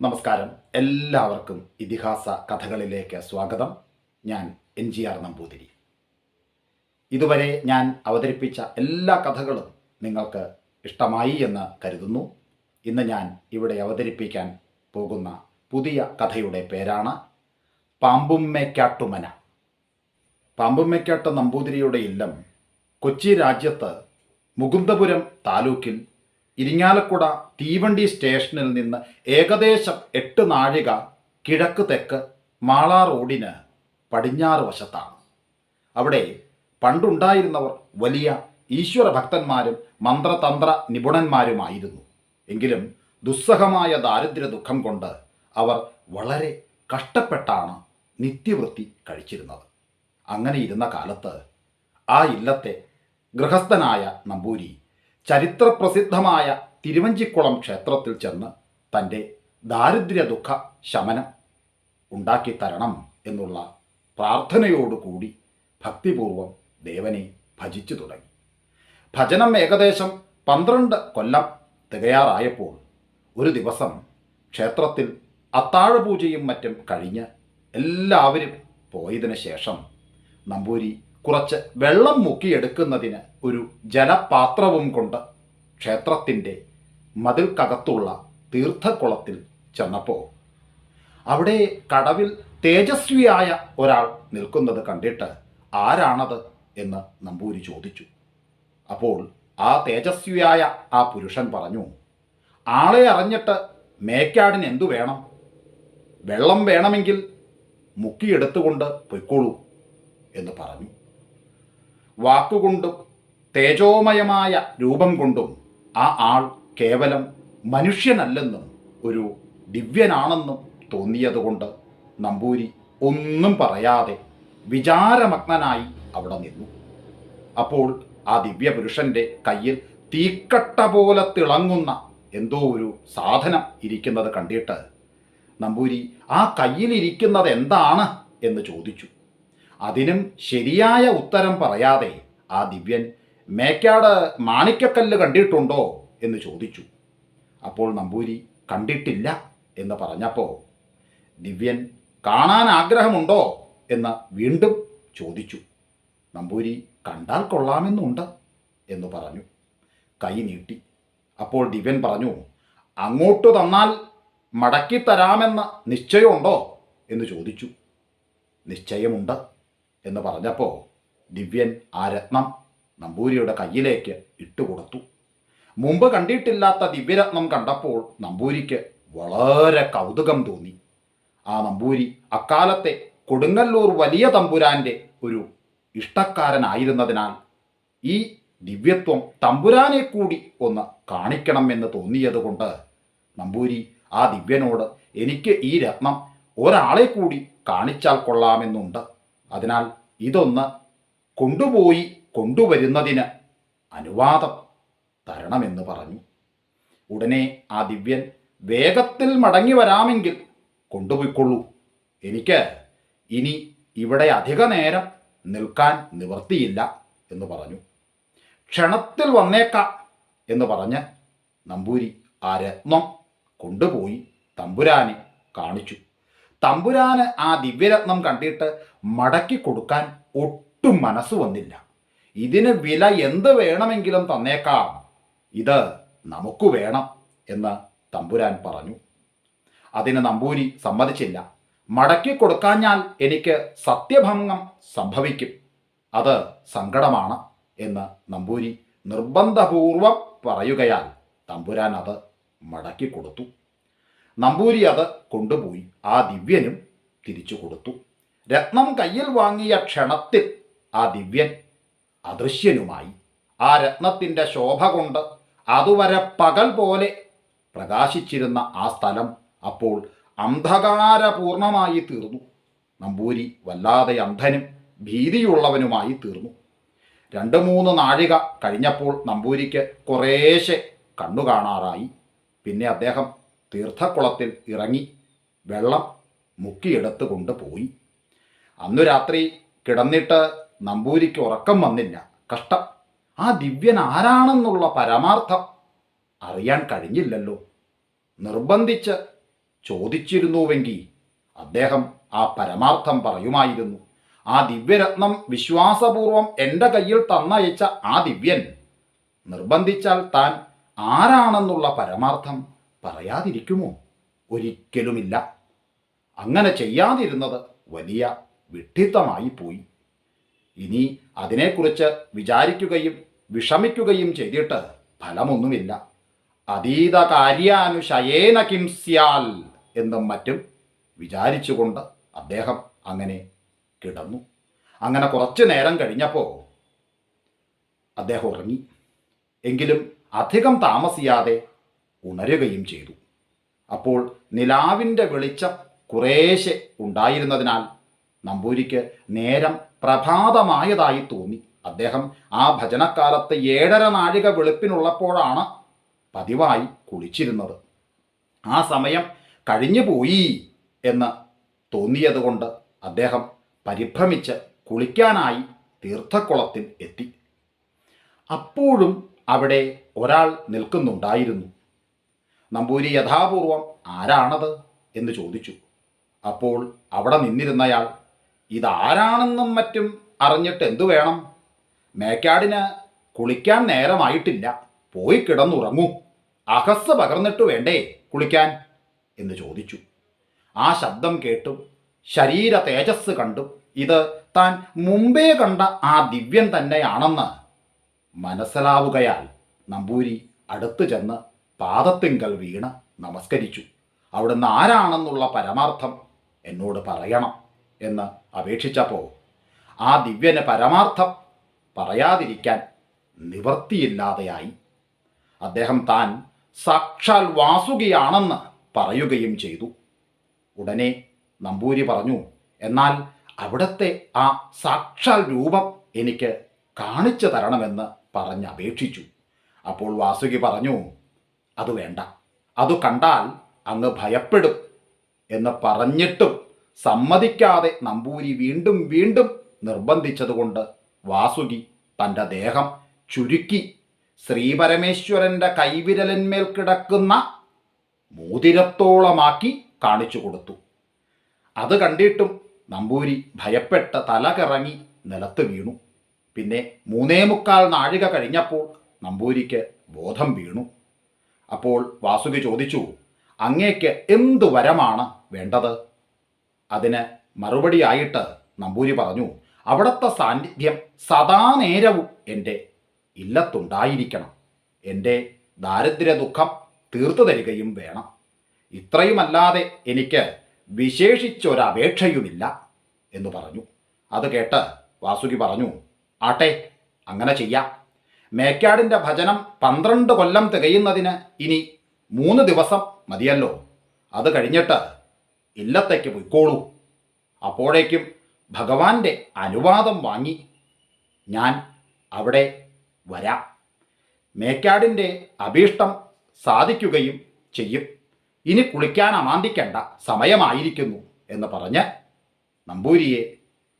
നമസ്കാരം. എല്ലാവർക്കും ഇതിഹാസ കഥകളിലേക്ക് സ്വാഗതം. ഞാൻ എൻ ജി ആർ നമ്പൂതിരി. ഇതുവരെ ഞാൻ അവതരിപ്പിച്ച എല്ലാ കഥകളും നിങ്ങൾക്ക് ഇഷ്ടമായി എന്ന് കരുതുന്നു. ഇന്ന് ഞാൻ ഇവിടെ അവതരിപ്പിക്കാൻ പോകുന്ന പുതിയ കഥയുടെ പേരാണ് പാമ്പുമ്മേക്കാട്ടുമന. പാമ്പുമ്മേക്കാട്ട് നമ്പൂതിരിയുടെ ഇല്ലം കൊച്ചി രാജ്യത്ത് മുകുന്ദപുരം താലൂക്കിൽ ഇരിങ്ങാലക്കുട തീവണ്ടി സ്റ്റേഷനിൽ നിന്ന് ഏകദേശം എട്ട് നാഴിക കിഴക്ക് തെക്ക് മാളാ റോഡിന് പടിഞ്ഞാറ് വശത്താണ്. അവിടെ പണ്ടുണ്ടായിരുന്നവർ വലിയ ഈശ്വര ഭക്തന്മാരും മന്ത്രതന്ത്ര നിപുണന്മാരുമായിരുന്നു. എങ്കിലും ദുസ്സഹമായ ദാരിദ്ര്യ ദുഃഖം കൊണ്ട് അവർ വളരെ കഷ്ടപ്പെട്ടാണ് നിത്യവൃത്തി കഴിച്ചിരുന്നത്. അങ്ങനെ ഇരുന്ന കാലത്ത് ആ ഇല്ലത്തെ ഗൃഹസ്ഥനായ നമ്പൂരി ചരിത്രപ്രസിദ്ധമായ തിരുവഞ്ചിക്കുളം ക്ഷേത്രത്തിൽ ചെന്ന് തന്റെ ദാരിദ്ര്യ ദുഃഖ ശമനം ഉണ്ടാക്കി തരണം എന്നുള്ള പ്രാർത്ഥനയോടുകൂടി ഭക്തിപൂർവം ദേവനെ ഭജിച്ചു തുടങ്ങി. ഭജനം ഏകദേശം പന്ത്രണ്ട് കൊല്ലം തികയാറായപ്പോൾ ഒരു ദിവസം ക്ഷേത്രത്തിൽ അത്താഴപൂജയും മറ്റും കഴിഞ്ഞ് എല്ലാവരും പോയതിനു ശേഷം നമ്പൂരി കുറച്ച് വെള്ളം മുക്കിയെടുക്കുന്നതിന് ഒരു ജലപാത്രവും കൊണ്ട് ക്ഷേത്രത്തിന്റെ മതിൽക്കകത്തുള്ള തീർത്ഥക്കുളത്തിൽ ചെന്നപ്പോൾ അവിടെ കടവിൽ തേജസ്വിയായ ഒരാൾ നിൽക്കുന്നത് കണ്ടിട്ട് ആരാണത് എന്ന് നമ്പൂരി ചോദിച്ചു. അപ്പോൾ ആ തേജസ്വിയായ ആ പുരുഷൻ പറഞ്ഞു ആളെ അറിഞ്ഞിട്ട് മേക്കാടിന് എന്തു വേണം? വെള്ളം വേണമെങ്കിൽ മുക്കിയെടുത്തുകൊണ്ട് പൊയ്ക്കോളൂ എന്ന് പറഞ്ഞു. വാക്കുകൊണ്ടും തേജോമയമായ രൂപം കൊണ്ടും ആ ആൾ കേവലം മനുഷ്യനല്ലെന്നും ഒരു ദിവ്യനാണെന്നും തോന്നിയതുകൊണ്ട് നമ്പൂരി ഒന്നും പറയാതെ വിചാരമഗ്നനായി അവിടെ നിന്നു. അപ്പോൾ ആ ദിവ്യപുരുഷന്റെ കയ്യിൽ തീക്കട്ട പോലെ തിളങ്ങുന്ന എന്തോ ഒരു സാധനം ഇരിക്കുന്നത് കണ്ടിട്ട് നമ്പൂരി ആ കയ്യിലിരിക്കുന്നത് എന്താണ്? എന്ന് ചോദിച്ചു. അതിനും ശരിയായ ഉത്തരം പറയാതെ ആ ദിവ്യൻ മേക്കാട് മാണിക്കക്കല്ല് കണ്ടിട്ടുണ്ടോ എന്ന് ചോദിച്ചു. അപ്പോൾ നമ്പൂരി കണ്ടിട്ടില്ല എന്ന് പറഞ്ഞപ്പോൾ ദിവ്യൻ കാണാൻ ആഗ്രഹമുണ്ടോ? എന്ന് വീണ്ടും ചോദിച്ചു. നമ്പൂരി കണ്ടാൽ കൊള്ളാമെന്നുണ്ട് എന്ന് പറഞ്ഞു. കൈ നീട്ടി. അപ്പോൾ ദിവ്യൻ പറഞ്ഞു അങ്ങോട്ട് തന്നാൽ മടക്കി തരാമെന്ന നിശ്ചയമുണ്ടോ? എന്ന് ചോദിച്ചു. നിശ്ചയമുണ്ട് എന്ന് പറഞ്ഞപ്പോൾ ദിവ്യൻ ആ രത്നം നമ്പൂരിയുടെ കയ്യിലേക്ക് ഇട്ടുകൊടുത്തു. മുമ്പ് കണ്ടിട്ടില്ലാത്ത ദിവ്യരത്നം കണ്ടപ്പോൾ നമ്പൂരിക്ക് വളരെ കൗതുകം തോന്നി. ആ നമ്പൂരി അക്കാലത്തെ കൊടുങ്ങല്ലൂർ വലിയ തമ്പുരാന്റെ ഒരു ഇഷ്ടക്കാരനായിരുന്നതിനാൽ ഈ ദിവ്യത്വം തമ്പുരാനെ കൂടി ഒന്ന് കാണിക്കണം എന്ന് തോന്നിയതുകൊണ്ട് നമ്പൂരി ആ ദിവ്യനോട് എനിക്ക് ഈ രത്നം ഒരാളെ കൂടി കാണിച്ചാൽ കൊള്ളാമെന്നുണ്ട്. അതിനാൽ ഇതൊന്ന് കൊണ്ടുപോയി കൊണ്ടുവരുന്നതിന് അനുവാദം തരണമെന്ന് പറഞ്ഞു. ഉടനെ ആ ദിവ്യൻ വേഗത്തിൽ മടങ്ങി വരാമെങ്കിൽ കൊണ്ടുപോയിക്കൊള്ളൂ. എനിക്ക് ഇനി ഇവിടെ അധിക നേരം നിൽക്കാൻ നിവർത്തിയില്ല എന്ന് പറഞ്ഞു. ക്ഷണത്തിൽ വന്നേക്കാം എന്ന് പറഞ്ഞ് നമ്പൂരി ആ രത്നം കൊണ്ടുപോയി തമ്പുരാനെ കാണിച്ചു. തമ്പുരാന് ആ ദിവ്യരത്നം കണ്ടിട്ട് മടക്കി കൊടുക്കാൻ ഒട്ടും മനസ്സ് വന്നില്ല. ഇതിന് വില എന്ത് വേണമെങ്കിലും തന്നേക്കാം. ഇത് നമുക്ക് വേണം എന്ന് തമ്പുരാൻ പറഞ്ഞു. അതിന് നമ്പൂരി സമ്മതിച്ചില്ല. മടക്കി കൊടുക്കാഞ്ഞാൽ എനിക്ക് സത്യഭംഗം സംഭവിക്കും. അത് സങ്കടമാണ് എന്ന് നമ്പൂരി നിർബന്ധപൂർവം പറയുകയാൽ തമ്പുരാൻ അത് മടക്കി കൊടുത്തു. നമ്പൂരി അത് കൊണ്ടുപോയി. ആ ദിവ്യനും തിരിച്ചു കൊടുത്തു. രത്നം കയ്യിൽ വാങ്ങിയ ക്ഷണത്തിൽ ആ ദിവ്യൻ അദൃശ്യനുമായി. ആ രത്നത്തിന്റെ ശോഭ കൊണ്ട് അതുവരെ പകൽ പോലെ പ്രകാശിച്ചിരുന്ന ആ സ്ഥലം അപ്പോൾ അന്ധകാരപൂർണമായി തീർന്നു. നമ്പൂരി വല്ലാതെ അന്ധനും ഭീതിയുള്ളവനുമായി തീർന്നു. രണ്ട് മൂന്ന് നാഴിക കഴിഞ്ഞപ്പോൾ നമ്പൂരിക്ക് കുറേശ്ശെ കണ്ണു കാണാറായി. പിന്നെ അദ്ദേഹം തീർത്ഥക്കുളത്തിൽ ഇറങ്ങി വെള്ളം മുക്കിയെടുത്ത് കൊണ്ടുപോയി. അന്നു രാത്രി കിടന്നിട്ട് നമ്പൂരിക്ക് ഉറക്കം വന്നില്ല. കഷ്ടം. ആ ദിവ്യൻ ആരാണെന്നുള്ള പരമാർത്ഥം അറിയാൻ കഴിഞ്ഞില്ലല്ലോ. നിർബന്ധിച്ച് ചോദിച്ചിരുന്നുവെങ്കിൽ അദ്ദേഹം ആ പരമാർത്ഥം പറയുമായിരുന്നു. ആ ദിവ്യരത്നം വിശ്വാസപൂർവം എന്റെ കയ്യിൽ തന്നയച്ച ആ ദിവ്യൻ നിർബന്ധിച്ചാൽ താൻ ആരാണെന്നുള്ള പരമാർത്ഥം പറയാതിരിക്കുമോ? ഒരിക്കലുമില്ല. അങ്ങനെ ചെയ്യാതിരുന്നത് വലിയ വിഡ്ഢിത്തമായി പോയി. ഇനി അതിനെക്കുറിച്ച് വിചാരിക്കുകയും വിഷമിക്കുകയും ചെയ്തിട്ട് ഫലമൊന്നുമില്ല. അതീത കാര്യാനുശയേന കിംസ്യാൽ എന്നും മറ്റും വിചാരിച്ചുകൊണ്ട് അദ്ദേഹം അങ്ങനെ കിടന്നു. അങ്ങനെ കുറച്ചു നേരം കഴിഞ്ഞപ്പോൾ അദ്ദേഹം ഉറങ്ങി. എങ്കിലും അധികം താമസിയാതെ ഉണരുകയും ചെയ്തു. അപ്പോൾ നിലാവിന്റെ വെളിച്ചം കുറേശ്ശെ ഉണ്ടായിരുന്നതിനാൽ നമ്പൂരിക്ക് നേരം പ്രഭാതമായതായി തോന്നി. അദ്ദേഹം ആ ഭജനക്കാലത്ത് ഏഴര നാഴിക വെളുപ്പിനുള്ളപ്പോഴാണ് പതിവായി കുളിച്ചിരുന്നത്. ആ സമയം കഴിഞ്ഞുപോയി എന്ന് തോന്നിയതുകൊണ്ട് അദ്ദേഹം പരിഭ്രമിച്ച് കുളിക്കാനായി തീർത്ഥക്കുളത്തിൽ എത്തി. അപ്പോഴും അവിടെ ഒരാൾ നിൽക്കുന്നുണ്ടായിരുന്നു. നമ്പൂരി യഥാപൂർവം ആരാണത് എന്ന് ചോദിച്ചു. അപ്പോൾ അവിടെ നിന്നിരുന്നയാൾ ഇതാരാണെന്നും മറ്റും അറിഞ്ഞിട്ട് എന്തു വേണം? മേക്കാടിന് കുളിക്കാൻ നേരമായിട്ടില്ല. പോയി കിടന്നുറങ്ങൂ. അഹസ് പകർന്നിട്ട് വേണ്ടേ കുളിക്കാൻ? എന്ന് ചോദിച്ചു. ആ ശബ്ദം കേട്ടും ശരീര തേജസ് കണ്ടും ഇത് താൻ മുമ്പേ കണ്ട ആ ദിവ്യൻ തന്നെയാണെന്ന് മനസ്സിലാവുകയാൽ നമ്പൂരി അടുത്തു ചെന്ന് പാദത്തിങ്കൽ വീണ് നമസ്കരിച്ചു. അവിടുന്ന് ആരാണെന്നുള്ള പരമാർത്ഥം എന്നോട് പറയണം എന്ന് അപേക്ഷിച്ചപ്പോൾ ആ ദിവ്യന് പരമാർത്ഥം പറയാതിരിക്കാൻ നിവൃത്തിയില്ലാതെയായി. അദ്ദേഹം താൻ സാക്ഷാൽ വാസുകിയാണെന്ന് പറയുകയും ചെയ്തു. ഉടനെ നമ്പൂരി പറഞ്ഞു എന്നാൽ അവിടുത്തെ ആ സാക്ഷാൽ രൂപം എനിക്ക് കാണിച്ചു തരണമെന്ന് പറഞ്ഞപേക്ഷിച്ചു അപ്പോൾ വാസുകി പറഞ്ഞു അത് വേണ്ട. അത് കണ്ടാൽ അങ്ങ് ഭയപ്പെടും എന്ന് പറഞ്ഞിട്ടും സമ്മതിക്കാതെ നമ്പൂരി വീണ്ടും വീണ്ടും നിർബന്ധിച്ചതുകൊണ്ട് വാസുകി തന്റെ ദേഹം ചുരുക്കി ശ്രീപരമേശ്വരന്റെ കൈവിരലിന്മേൽ കിടക്കുന്ന മോതിരത്തോളമാക്കി കാണിച്ചു കൊടുത്തു. അത് കണ്ടിട്ടും നമ്പൂരി ഭയപ്പെട്ട് തലകിറങ്ങി നിലത്ത് വീണു. പിന്നെ മൂന്നേ മുക്കാൽ നാഴിക കഴിഞ്ഞപ്പോൾ നമ്പൂരിക്ക് ബോധം വീണു. അപ്പോൾ വാസുകി ചോദിച്ചു അങ്ങേക്ക് എന്ത് വരമാണ് വേണ്ടത്? അതിന് മറുപടിയായിട്ട് നമ്പൂരി പറഞ്ഞു അവിടുത്തെ സാന്നിധ്യം സദാ നേരവും എന്റെ ഇല്ലത്തുണ്ടായിരിക്കണം. എന്റെ ദാരിദ്ര്യ ദുഃഖം തീർത്തു തരികയും വേണം. ഇത്രയുമല്ലാതെ എനിക്ക് വിശേഷിച്ചൊരപേക്ഷയുമില്ല. എന്ന് പറഞ്ഞു. അത് കേട്ട് വാസുകി പറഞ്ഞു ആട്ടെ അങ്ങനെ ചെയ്യാം. മേക്കാടിന്റെ ഭജനം പന്ത്രണ്ട് കൊല്ലം തികയുന്നതിന് ഇനി മൂന്ന് ദിവസം മതിയല്ലോ. അത് കഴിഞ്ഞിട്ട് ഇല്ലത്തേക്ക് പൊയ്ക്കോളൂ. അപ്പോഴേക്കും ഭഗവാന്റെ അനുവാദം വാങ്ങി ഞാൻ അവിടെ വരാം. മേക്കാടിന്റെ അഭീഷ്ടം സാധിക്കുകയും ചെയ്യും. ഇനി കുളിക്കാൻ അമാന്തിക്കേണ്ട സമയമായിരിക്കുന്നു എന്ന് പറഞ്ഞ് നമ്പൂരിയെ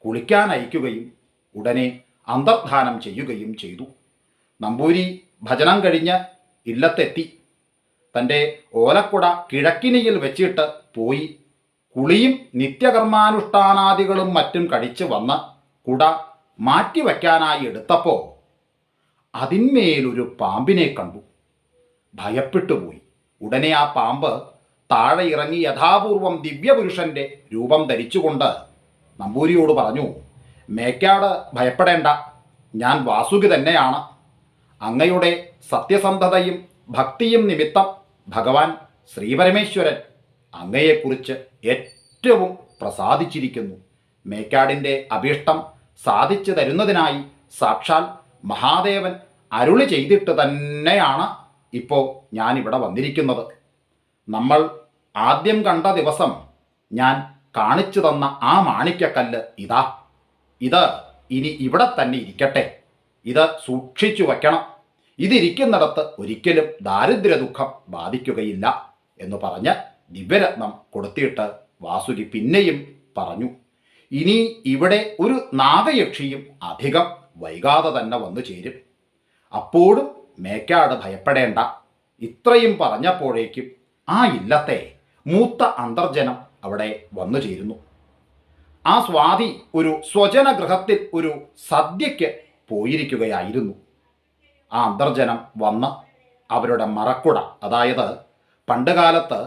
കുളിക്കാൻ അയക്കുകയും ഉടനെ അന്തർധാനം ചെയ്യുകയും ചെയ്തു. നമ്പൂരി ഭജനം കഴിഞ്ഞ് ഇല്ലത്തെത്തി. തന്റെ ഓലക്കുട കിഴക്കിനിയിൽ വെച്ചിട്ട് പോയി. കുളിയും നിത്യകർമാനുഷ്ഠാനാദികളും മറ്റും കഴിച്ച് വന്ന് കുട മാറ്റിവെക്കാനായി എടുത്തപ്പോൾ അതിന്മേലൊരു പാമ്പിനെ കണ്ടു. ഭയപ്പെട്ടുപോയി ഉടനെ ആ പാമ്പ് താഴെ ഇറങ്ങി യഥാപൂർവം ദിവ്യപുരുഷന്റെ രൂപം ധരിച്ചുകൊണ്ട് നമ്പൂരിയോട് പറഞ്ഞു മേക്കാട് ഭയപ്പെടേണ്ട. ഞാൻ വാസുകി തന്നെയാണ്. അങ്ങയുടെ സത്യസന്ധതയും ഭക്തിയും നിമിത്തം ഭഗവാൻ ശ്രീപരമേശ്വരൻ അങ്ങയെക്കുറിച്ച് ഏറ്റവും പ്രസാദിച്ചിരിക്കുന്നു. മേക്കാടിന്റെ അഭീഷ്ടം സാധിച്ചു തരുന്നതിനായി സാക്ഷാൽ മഹാദേവൻ അരുളി ചെയ്തിട്ട് തന്നെയാണ് ഇപ്പോൾ ഞാനിവിടെ വന്നിരിക്കുന്നത്. നമ്മൾ ആദ്യം കണ്ട ദിവസം ഞാൻ കാണിച്ചു തന്ന ആ മാണിക്കക്കല്ല് ഇതാ. ഇത് ഇനി ഇവിടെ തന്നെ ഇരിക്കട്ടെ. ഇത് സൂക്ഷിച്ചു വയ്ക്കണം. ഇതിരിക്കുന്നിടത്ത് ഒരിക്കലും ദാരിദ്ര്യ ദുഃഖം ബാധിക്കുകയില്ല എന്ന് പറഞ്ഞ് ദിവ്യരത്നം കൊടുത്തിട്ട് വാസുകി പിന്നെയും പറഞ്ഞു ഇനി ഇവിടെ ഒരു നാഗയക്ഷിയും അധികം വൈകാതെ തന്നെ വന്നു ചേരും. അപ്പോഴും മേക്കാട് ഭയപ്പെടേണ്ട. ഇത്രയും പറഞ്ഞപ്പോഴേക്കും ആ ഇല്ലത്തെ മൂത്ത അന്തർജനം അവിടെ വന്നു ചേരുന്നു. ആ സ്വാതി ഒരു സ്വജനഗൃഹത്തിൽ ഒരു സദ്യയ്ക്ക് പോയിരിക്കുകയായിരുന്നു. ആ അന്തർജനം വന്ന് അവരുടെ മറക്കുട. അതായത് പണ്ടുകാലത്ത്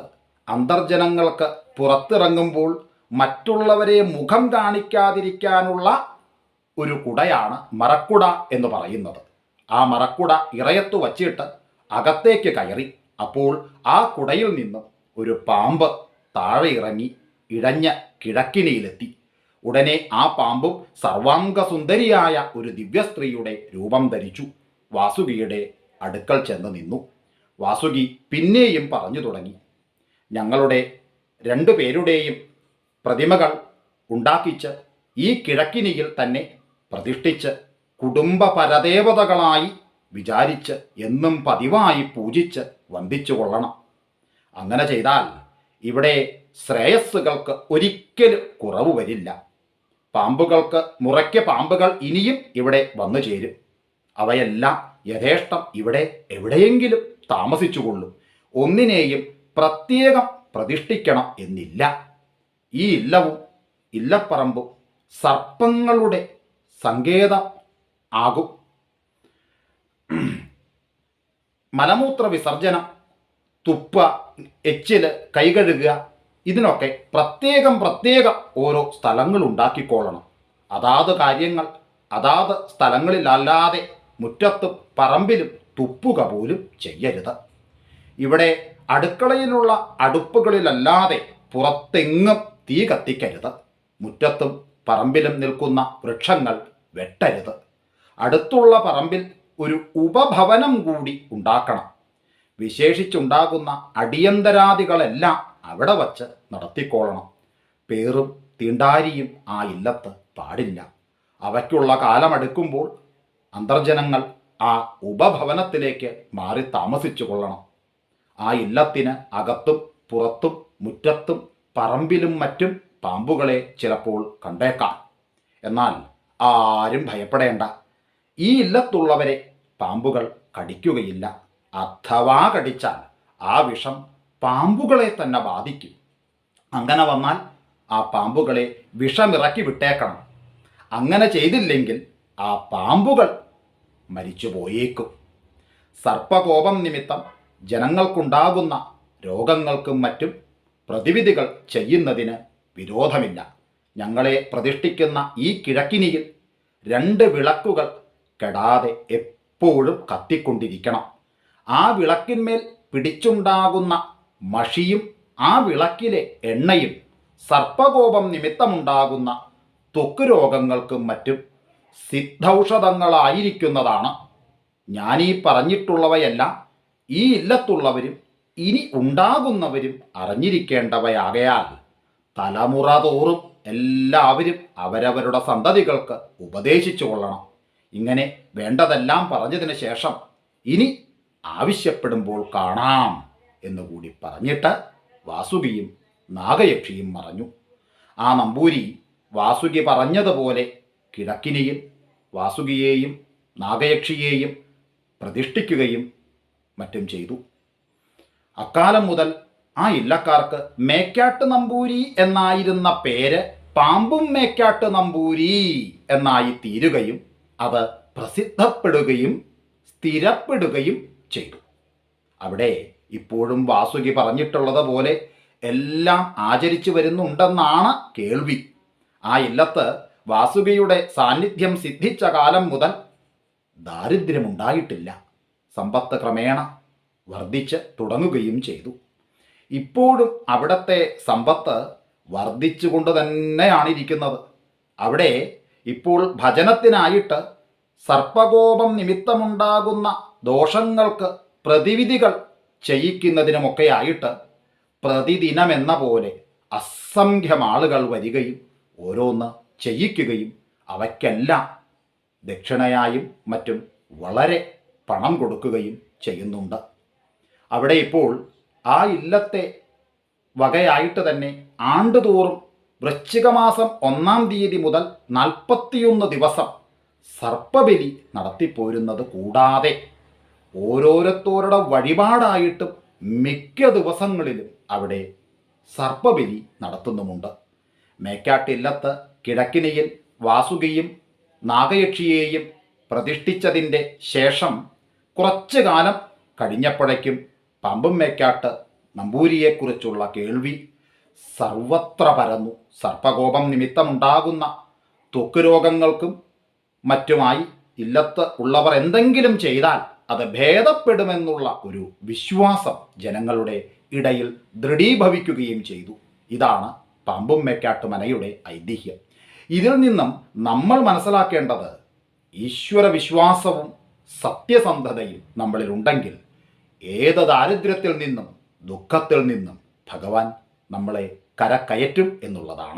അന്തർജനങ്ങൾക്ക് പുറത്തിറങ്ങുമ്പോൾ മറ്റുള്ളവരെ മുഖം കാണിക്കാതിരിക്കാനുള്ള ഒരു കുടയാണ് മറക്കുട എന്ന് പറയുന്നത്. ആ മറക്കുട ഇറയത്ത് വച്ചിട്ട് അകത്തേക്ക് കയറി. അപ്പോൾ ആ കുടയിൽ നിന്നും ഒരു പാമ്പ് താഴെ ഇറങ്ങി ഇഴഞ്ഞ കിഴക്കിനിയിലെത്തി. ഉടനെ ആ പാമ്പും സർവാംഗസുന്ദരിയായ ഒരു ദിവ്യസ്ത്രീയുടെ രൂപം ധരിച്ചു. വാസുകിയുടെ അടുക്കൽ ചെന്ന് നിന്നു. വാസുകി പിന്നെയും പറഞ്ഞു തുടങ്ങി. ഞങ്ങളുടെ രണ്ടു പേരുടെയും പ്രതിമകൾ ഉണ്ടാക്കിച്ച് ഈ കിഴക്കിനിയിൽ തന്നെ പ്രതിഷ്ഠിച്ച് കുടുംബ പരദേവതകളായി വിചാരിച്ച് എന്നും പതിവായി പൂജിച്ച് വന്ദിച്ചു കൊള്ളണം. അങ്ങനെ ചെയ്താൽ ഇവിടെ ശ്രേയസ്സുകൾക്ക് ഒരിക്കലും കുറവ് വരില്ല. പാമ്പുകൾക്ക് മുറയ്ക്ക് പാമ്പുകൾ ഇനിയും ഇവിടെ വന്നു ചേരും. അവയെല്ലാം യഥേഷ്ടം ഇവിടെ എവിടെയെങ്കിലും താമസിച്ചുകൊള്ളും. ഒന്നിനെയും പ്രത്യേകം പ്രതിഷ്ഠിക്കണം എന്നില്ല. ഈ ഇല്ലവും ഇല്ലപ്പറമ്പും സർപ്പങ്ങളുടെ സങ്കേതം ആകും. മലമൂത്ര വിസർജനം തുപ്പ എച്ചിൽ കൈകഴുകുക ഇതിനൊക്കെ പ്രത്യേകം പ്രത്യേകം ഓരോ സ്ഥലങ്ങൾ ഉണ്ടാക്കിക്കോളണം അതാത് കാര്യങ്ങൾ അതാത് സ്ഥലങ്ങളിലല്ലാതെ മുറ്റത്തും പറമ്പിലും തുപ്പുക പോലും ചെയ്യരുത്. ഇവിടെ അടുക്കളയിലുള്ള അടുപ്പുകളിലല്ലാതെ പുറത്തെങ്ങും തീ കത്തിക്കരുത്. മുറ്റത്തും പറമ്പിലും നിൽക്കുന്ന വൃക്ഷങ്ങൾ വെട്ടരുത്. അടുത്തുള്ള പറമ്പിൽ ഒരു ഉപഭവനം കൂടി ഉണ്ടാക്കണം. വിശേഷിച്ചുണ്ടാകുന്ന അടിയന്തരാദികളെല്ലാം അവിടെ വച്ച് നടത്തിക്കോളണം. പേറും തീണ്ടാരിയും ആ ഇല്ലത്ത് പാടില്ല. അവയ്ക്കുള്ള കാലമെടുക്കുമ്പോൾ അന്തർജനങ്ങൾ ആ ഉപഭവനത്തിലേക്ക് മാറി താമസിച്ചു കൊള്ളണം ആ ഇല്ലത്തിന് അകത്തും പുറത്തും മുറ്റത്തും പറമ്പിലും മറ്റും പാമ്പുകളെ ചിലപ്പോൾ കണ്ടേക്കാം. എന്നാൽ ആരും ഭയപ്പെടേണ്ട. ഈ ഇല്ലത്തുള്ളവരെ പാമ്പുകൾ കടിക്കുകയില്ല. അഥവാ കടിച്ചാൽ ആ വിഷം പാമ്പുകളെ തന്നെ ബാധിക്കും. അങ്ങനെ വന്നാൽ ആ പാമ്പുകളെ വിഷമിറക്കി വിട്ടേക്കണം. അങ്ങനെ ചെയ്തില്ലെങ്കിൽ ആ പാമ്പുകൾ മരിച്ചു പോയേക്കും സർപ്പകോപം നിമിത്തം ജനങ്ങൾക്കുണ്ടാകുന്ന രോഗങ്ങൾക്കും മറ്റും പ്രതിവിധികൾ ചെയ്യുന്നതിന് വിരോധമില്ല. ഞങ്ങളെ പ്രതിഷ്ഠിക്കുന്ന ഈ കിഴക്കിനിയിൽ രണ്ട് വിളക്കുകൾ കെടാതെ എപ്പോഴും കത്തിക്കൊണ്ടിരിക്കണം. ആ വിളക്കിന്മേൽ പിടിച്ചുണ്ടാകുന്ന മഷിയും ആ വിളക്കിലെ എണ്ണയും സർപ്പകോപം നിമിത്തമുണ്ടാകുന്ന ത്വക്ക് രോഗങ്ങൾക്കും മറ്റും സിദ്ധൌഷധങ്ങളായിരിക്കുന്നതാണ്. ഞാനീ പറഞ്ഞിട്ടുള്ളവയെല്ലാം ഈ ഇല്ലത്തുള്ളവരും ഇനി ഉണ്ടാകുന്നവരും അറിഞ്ഞിരിക്കേണ്ടവയാകയാൽ തലമുറ തോറും എല്ലാവരും അവരവരുടെ സന്തതികൾക്ക് ഉപദേശിച്ചു കൊള്ളണം. ഇങ്ങനെ വേണ്ടതെല്ലാം പറഞ്ഞതിന് ശേഷം ഇനി ആവശ്യപ്പെടുമ്പോൾ കാണാം എന്നുകൂടി പറഞ്ഞിട്ട് വാസുകിയും നാഗയക്ഷിയും മറഞ്ഞു. ആ നമ്പൂരി വാസുകി പറഞ്ഞതുപോലെ കിഴക്കിനെയും വാസുകിയെയും നാഗയക്ഷിയെയും പ്രതിഷ്ഠിക്കുകയും മറ്റും ചെയ്തു. അക്കാലം മുതൽ ആ ഇല്ലക്കാർക്ക് മേക്കാട്ട് നമ്പൂരി എന്നായിരുന്ന പേര് പാമ്പും മേക്കാട്ട് നമ്പൂരി എന്നായി തീരുകയും അത് പ്രസിദ്ധപ്പെടുകയും സ്ഥിരപ്പെടുകയും ചെയ്തു. അവിടെ ഇപ്പോഴും വാസുകി പറഞ്ഞിട്ടുള്ളത് പോലെ എല്ലാം ആചരിച്ചു വരുന്നുണ്ടെന്നാണ് കേൾവി. ആ ഇല്ലത്ത് വാസുകിയുടെ സാന്നിധ്യം സിദ്ധിച്ച കാലം മുതൽ ദാരിദ്ര്യമുണ്ടായിട്ടില്ല. സമ്പത്ത് ക്രമേണ വർദ്ധിച്ച് തുടങ്ങുകയും ചെയ്തു. ഇപ്പോഴും അവിടത്തെ സമ്പത്ത് വർദ്ധിച്ചുകൊണ്ട് തന്നെയാണ് അവിടെ ഇപ്പോൾ ഭജനത്തിനായിട്ട് സർപ്പകോപം നിമിത്തമുണ്ടാകുന്ന ദോഷങ്ങൾക്ക് പ്രതിവിധികൾ ചെയ്യിക്കുന്നതിനുമൊക്കെയായിട്ട് പ്രതിദിനമെന്ന പോലെ അസംഖ്യം ആളുകൾ വരികയും ഓരോന്ന് ചെയ്യിക്കുകയും അവയ്ക്കെല്ലാം ദക്ഷിണയായും മറ്റും വളരെ പണം കൊടുക്കുകയും ചെയ്യുന്നുണ്ട്. അവിടെ ഇപ്പോൾ ആ ഇല്ലത്തെ വകയായിട്ട് തന്നെ ആണ്ടുതോറും വൃശ്ചികമാസം ഒന്നാം തീയതി മുതൽ നാൽപ്പത്തിയൊന്ന് ദിവസം സർപ്പബലി നടത്തിപ്പോരുന്നത് കൂടാതെ ഓരോരുത്തരുടെ വഴിപാടായിട്ടും മിക്ക ദിവസങ്ങളിലും അവിടെ സർപ്പബലി നടത്തുന്നുമുണ്ട്. മേക്കാട്ടില്ലത്ത് കിഴക്കിനിയിൽ വാസുകിയും നാഗയക്ഷിയെയും പ്രതിഷ്ഠിച്ചതിന്റെ ശേഷം കുറച്ചു കാലം കഴിഞ്ഞപ്പോഴേക്കും പമ്പും മേക്കാട്ട് നമ്പൂരിയെക്കുറിച്ചുള്ള കേൾവി സർവത്ര പരന്നു. സർപ്പകോപം നിമിത്തമുണ്ടാകുന്ന ത്വക്ക് രോഗങ്ങൾക്കും മറ്റുമായി ഇല്ലത്ത് ഉള്ളവർ എന്തെങ്കിലും ചെയ്താൽ അത് ഭേദപ്പെടുമെന്നുള്ള ഒരു വിശ്വാസം ജനങ്ങളുടെ ഇടയിൽ ദൃഢീഭവിക്കുകയും ചെയ്തു. ഇതാണ് പാമ്പും മേക്കാട്ടുമനയുടെ ഐതിഹ്യം. ഇതിൽ നിന്നും നമ്മൾ മനസ്സിലാക്കേണ്ടത് ഈശ്വര വിശ്വാസവും സത്യസന്ധതയും നമ്മളിലുണ്ടെങ്കിൽ ഏത് ദാരിദ്ര്യത്തിൽ നിന്നും ദുഃഖത്തിൽ നിന്നും ഭഗവാൻ നമ്മളെ കരക്കയറ്റും എന്നുള്ളതാണ്.